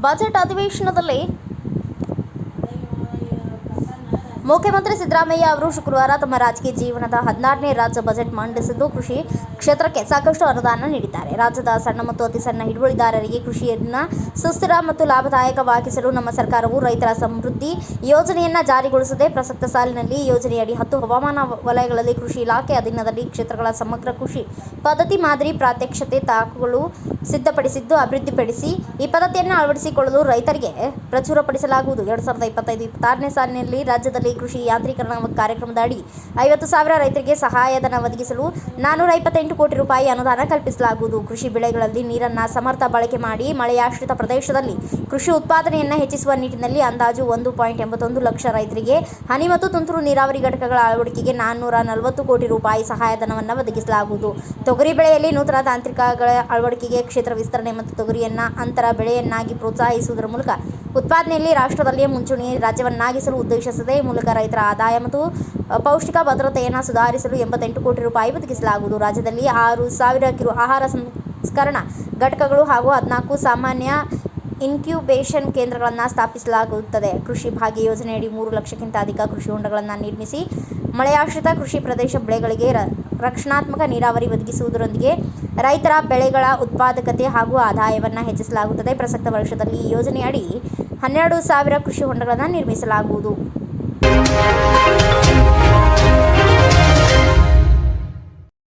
Budget ಅಧಿವೇಶನದಲ್ಲಿ ಮುಖ್ಯಮಂತ್ರಿ ಸಿದ್ದರಾಮಯ್ಯ ಅವರು ಶುಕ್ರವಾರ ತಮ್ಮ ರಾಜಕೀಯ ಜೀವನದ ಹದಿನಾರನೇ ರಾಜ್ಯ ಬಜೆಟ್ ಮಂಡಿಸಿದ್ದು ಕೃಷಿ ಕ್ಷೇತ್ರಕ್ಕೆ ಸಾಕಷ್ಟು ಅನುದಾನ ನೀಡಿದ್ದಾರೆ. ರಾಜ್ಯದ ಸಣ್ಣ ಮತ್ತು ಅತಿ ಸಣ್ಣ ಹಿಡುವಳಿದಾರರಿಗೆ ಕೃಷಿಯನ್ನು ಸುಸ್ಥಿರ ಮತ್ತು ಲಾಭದಾಯಕವಾಗಿಸಲು ನಮ್ಮ ಸರ್ಕಾರವು ರೈತರ ಸಮೃದ್ಧಿ ಯೋಜನೆಯನ್ನ ಜಾರಿಗೊಳಿಸಿದೆ ಪ್ರಸಕ್ತ ಸಾಲಿನಲ್ಲಿ ಯೋಜನೆಯಡಿ ಹತ್ತು ಹವಾಮಾನ ವಲಯಗಳಲ್ಲಿ ಕೃಷಿ ಇಲಾಖೆ, ಅಧೀನದಲ್ಲಿ ಕ್ಷೇತ್ರಗಳ ಸಮಗ್ರ ಕೃಷಿ ಪದ್ಧತಿ ಮಾದರಿ ಪ್ರಾತ್ಯಕ್ಷತೆ ತಾಕುಗಳು ಸಿದ್ಧಪಡಿಸಿದ್ದು, ಅಭಿವೃದ್ಧಿಪಡಿಸಿ ಈ ಪದ್ಧತಿಯನ್ನು ಅಳವಡಿಸಿಕೊಳ್ಳಲು ರೈತರಿಗೆ ಪ್ರಚುರಪಡಿಸಲಾಗುವುದು. ಎರಡು ಸಾವಿರದ ಇಪ್ಪತ್ತೈದು, ಇಪ್ಪತ್ತಾರನೇ ಸಾಲಿನಲ್ಲಿ ರಾಜ್ಯದಲ್ಲಿ ಕೃಷಿ ಯಾಂತ್ರೀಕರಣ ಕಾರ್ಯಕ್ರಮದ ಅಡಿ ಐವತ್ತು ಸಾವಿರ ರೈತರಿಗೆ ಸಹಾಯಧನ ಒದಗಿಸಲು ನಾನ್ನೂರ ಇಪ್ಪತ್ತೆಂಟು ಕೋಟಿ ರೂಪಾಯಿ ಅನುದಾನ ಕಲ್ಪಿಸಲಾಗುವುದು. ಕೃಷಿ ಬೆಳೆಗಳಲ್ಲಿ ನೀರನ್ನು ಸಮರ್ಥ ಬಳಕೆ ಮಾಡಿ ಮಳೆಯಾಶ್ರಿತ ಪ್ರದೇಶದಲ್ಲಿ ಕೃಷಿ ಉತ್ಪಾದನೆಯನ್ನು ಹೆಚ್ಚಿಸುವ ನಿಟ್ಟಿನಲ್ಲಿ ಅಂದಾಜು ಒಂದು ಪಾಯಿಂಟ್ ಎಂಬತ್ತೊಂದು ಲಕ್ಷ ರೈತರಿಗೆ ಹನಿ ಮತ್ತು ತುಂತುರು ನೀರಾವರಿ ಘಟಕಗಳ ಅಳವಡಿಕೆಗೆ ನಾನ್ನೂರ ನಲವತ್ತು ಕೋಟಿ ರೂಪಾಯಿ ಸಹಾಯಧನವನ್ನು ಒದಗಿಸಲಾಗುವುದು. ತೊಗರಿ ಬೆಳೆಯಲ್ಲಿ ನೂತನ ತಾಂತ್ರಿಕಗಳ ಅಳವಡಿಕೆಗೆ ಕ್ಷೇತ್ರ ವಿಸ್ತರಣೆ ಮತ್ತು ತೊಗರಿಯನ್ನು ಅಂತರ ಬೆಳೆಯನ್ನಾಗಿ ಪ್ರೋತ್ಸಾಹಿಸುವುದರ ಮೂಲಕ ಉತ್ಪಾದನೆಯಲ್ಲಿ ರಾಷ್ಟ್ರದಲ್ಲಿಯೇ ಮುಂಚೂಣಿ ರಾಜ್ಯವನ್ನಾಗಿಸಲು ಉದ್ದೇಶಿಸಿದೆ ಈ ಮೂಲಕ ರೈತರ ಆದಾಯ ಮತ್ತು ಪೌಷ್ಟಿಕ ಭದ್ರತೆಯನ್ನು ಸುಧಾರಿಸಲು ಎಂಬತ್ತೆಂಟು ಕೋಟಿ ರೂಪಾಯಿ ಒದಗಿಸಲಾಗುವುದು. ರಾಜ್ಯದಲ್ಲಿ ಆರು ಸಾವಿರ ಕಿರು, ಆಹಾರ ಸಂಸ್ಕರಣಾ ಘಟಕಗಳು ಹಾಗೂ ಹದಿನಾಲ್ಕು ಸಾಮಾನ್ಯ ಇನ್ಕ್ಯುಬೇಷನ್ ಕೇಂದ್ರಗಳನ್ನು ಸ್ಥಾಪಿಸಲಾಗುತ್ತದೆ. ಕೃಷಿ ಭಾಗ್ಯ ಯೋಜನೆಯಡಿ ಮೂರು ಲಕ್ಷಕ್ಕಿಂತ ಅಧಿಕ ಕೃಷಿ ಹೊಂಡಗಳನ್ನು ನಿರ್ಮಿಸಿ, ಮಳೆಯಾಶ್ರಿತ ಕೃಷಿ ಪ್ರದೇಶ ಬೆಳೆಗಳಿಗೆ ರ- ರಕ್ಷಣಾತ್ಮಕ ನೀರಾವರಿ ಒದಗಿಸುವುದರೊಂದಿಗೆ ರೈತರ ಬೆಳೆಗಳ ಉತ್ಪಾದಕತೆ ಹಾಗೂ ಆದಾಯವನ್ನು ಹೆಚ್ಚಿಸಲಾಗುತ್ತದೆ. ಪ್ರಸಕ್ತ ವರ್ಷದಲ್ಲಿ ಈ ಯೋಜನೆಯಡಿ ಹನ್ನೆರಡು ಸಾವಿರ ಕೃಷಿ ಹೊಂಡಗಳನ್ನು ನಿರ್ಮಿಸಲಾಗುವುದು.